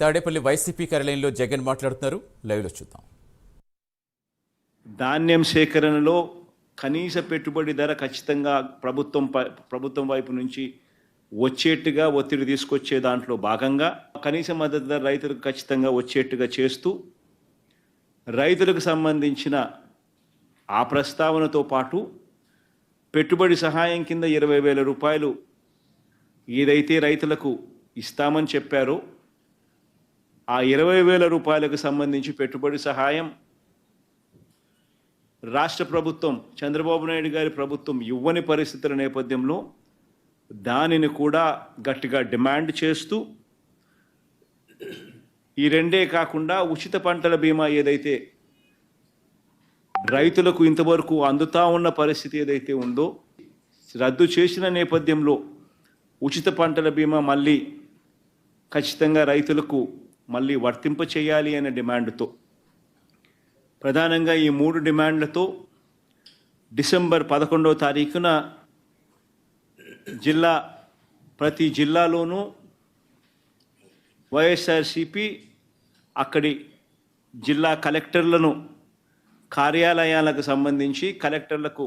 Tadepalli YCP కార్యాలయంలో జగన్ మాట్లాడుతున్నారు. లైవ్లో చూద్దాం. ధాన్యం సేకరణలో కనీస పెట్టుబడి ధర ఖచ్చితంగా ప్రభుత్వం ప్రభుత్వం వైపు నుంచి వచ్చేట్టుగా ఒత్తిడి తీసుకొచ్చే దాంట్లో భాగంగా కనీస మద్దతు ధర రైతులకు ఖచ్చితంగా వచ్చేట్టుగా చేస్తూ రైతులకు సంబంధించిన ఆ ప్రస్తావనతో పాటు పెట్టుబడి సహాయం కింద ఇరవై వేల రూపాయలు ఏదైతే రైతులకు ఇస్తామని చెప్పారో ఆ ఇరవై వేల రూపాయలకు సంబంధించి పెట్టుబడి సహాయం రాష్ట్ర ప్రభుత్వం చంద్రబాబు నాయుడు గారి ప్రభుత్వం ఇవ్వని పరిస్థితుల నేపథ్యంలో దానిని కూడా గట్టిగా డిమాండ్ చేస్తూ ఈ రెండే కాకుండా ఉచిత పంటల బీమా ఏదైతే రైతులకు ఇంతవరకు అందుతా ఉన్న పరిస్థితి ఏదైతే ఉందో రద్దు చేసిన నేపథ్యంలో ఉచిత పంటల బీమా మళ్ళీ ఖచ్చితంగా రైతులకు మళ్ళీ వర్తింప చేయాలి అనే డిమాండ్తో. ప్రధానంగా ఈ మూడు డిమాండ్లతో డిసెంబర్ పదకొండవ తారీఖున జిల్లా ప్రతి జిల్లాలోనూ వైఎస్ఆర్సిపి అక్కడి జిల్లా కలెక్టర్లను కార్యాలయాలకు సంబంధించి కలెక్టర్లకు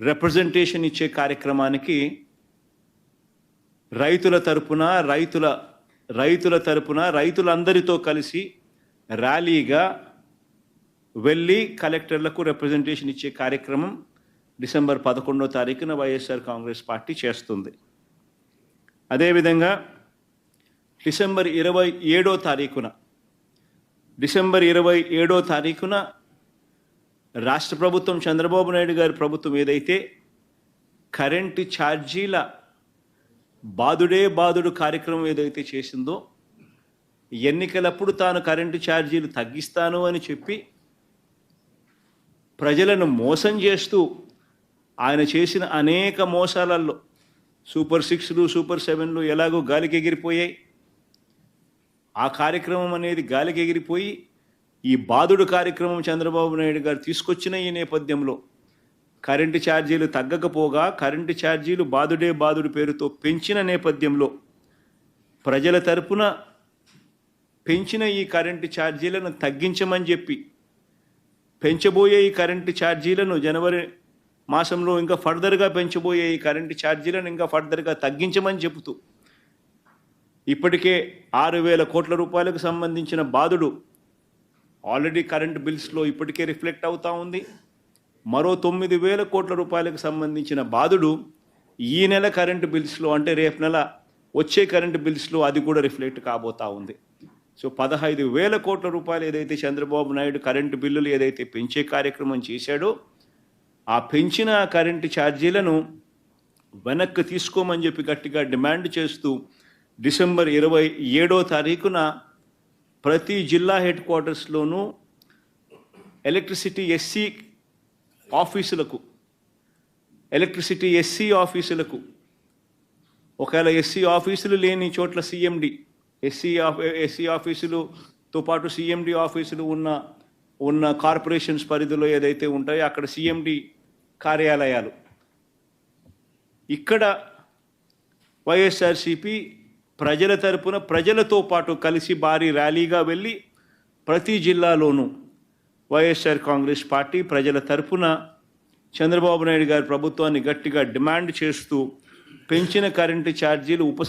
రిప్రజెంటేషన్ ఇచ్చే కార్యక్రమానికి రైతుల తరపున రైతుల రైతుల తరపున రైతులందరితో కలిసి ర్యాలీగా వెళ్ళి కలెక్టర్లకు రిప్రజెంటేషన్ ఇచ్చే కార్యక్రమం డిసెంబర్ పదకొండో తారీఖున వైఎస్ఆర్ కాంగ్రెస్ పార్టీ చేస్తుంది. అదేవిధంగా డిసెంబర్ ఇరవై ఏడో తారీఖున డిసెంబర్ ఇరవై ఏడో తారీఖున రాష్ట్ర ప్రభుత్వం చంద్రబాబు నాయుడు గారి ప్రభుత్వం ఏదైతే కరెంటు ఛార్జీల బాదుడే బాదుడు కార్యక్రమం ఏదైతే చేసిందో ఎన్నికలప్పుడు తాను కరెంటు ఛార్జీలు తగ్గిస్తాను అని చెప్పి ప్రజలను మోసం చేస్తూ ఆయన చేసిన అనేక మోసాలలో సూపర్ సిక్స్లు సూపర్ సెవెన్లు ఎలాగో గాలికి ఎగిరిపోయాయి. ఆ కార్యక్రమం అనేది గాలికి ఎగిరిపోయి ఈ బాదుడు కార్యక్రమం చంద్రబాబు నాయుడు గారు తీసుకొచ్చిన ఈ నేపథ్యంలో కరెంటు ఛార్జీలు తగ్గకపోగా కరెంటు ఛార్జీలు బాదుడే బాదుడు పేరుతో పెంచిన నేపథ్యంలో ప్రజల తరపున పెంచిన ఈ కరెంటు ఛార్జీలను తగ్గించమని చెప్పి పెంచబోయే ఈ కరెంటు ఛార్జీలను జనవరి మాసంలో ఇంకా ఫర్దర్గా పెంచబోయే ఈ కరెంటు ఛార్జీలను ఇంకా ఫర్దర్గా తగ్గించమని చెబుతూ ఇప్పటికే ఆరు వేల కోట్ల రూపాయలకు సంబంధించిన బాధుడు ఆల్రెడీ కరెంట్ బిల్స్లో ఇప్పటికే రిఫ్లెక్ట్ అవుతూ ఉంది. మరో తొమ్మిది వేల కోట్ల రూపాయలకు సంబంధించిన బాధుడు ఈ నెల కరెంటు బిల్స్లో అంటే రేపు నెల వచ్చే కరెంటు బిల్స్లో అది కూడా రిఫ్లెక్ట్ కాబోతా ఉంది. సో పదహైదు వేల కోట్ల రూపాయలు ఏదైతే చంద్రబాబు నాయుడు కరెంటు బిల్లులు ఏదైతే పెంచే కార్యక్రమం చేశాడో ఆ పెంచిన కరెంటు ఛార్జీలను వెనక్కి తీసుకోమని చెప్పి గట్టిగా డిమాండ్ చేస్తూ డిసెంబర్ ఇరవై ఏడో తారీఖున ప్రతి జిల్లా హెడ్ క్వార్టర్స్లోనూ ఎలక్ట్రిసిటీ ఎస్సీ ఆఫీసులకు ఎలక్ట్రిసిటీ ఎస్సీ ఆఫీసులకు. ఒకవేళ ఎస్సీ ఆఫీసులు లేని చోట్ల సిఎండి ఎస్సీ ఎస్సీ ఆఫీసులుతో పాటు సిఎండి ఆఫీసులు ఉన్న ఉన్న కార్పొరేషన్స్ పరిధిలో ఏదైతే ఉంటాయో అక్కడ సిఎండి కార్యాలయాలు. ఇక్కడ వైఎస్ఆర్సిపి ప్రజల తరపున ప్రజలతో పాటు కలిసి భారీ ర్యాలీగా వెళ్ళి ప్రతి జిల్లాలోనూ వైఎస్ఆర్ కాంగ్రెస్ పార్టీ ప్రజల తరపున చంద్రబాబు నాయుడు గారి ప్రభుత్వాన్ని గట్టిగా డిమాండ్ చేస్తూ పెంచిన కరెంటు ఛార్జీలు ఉపస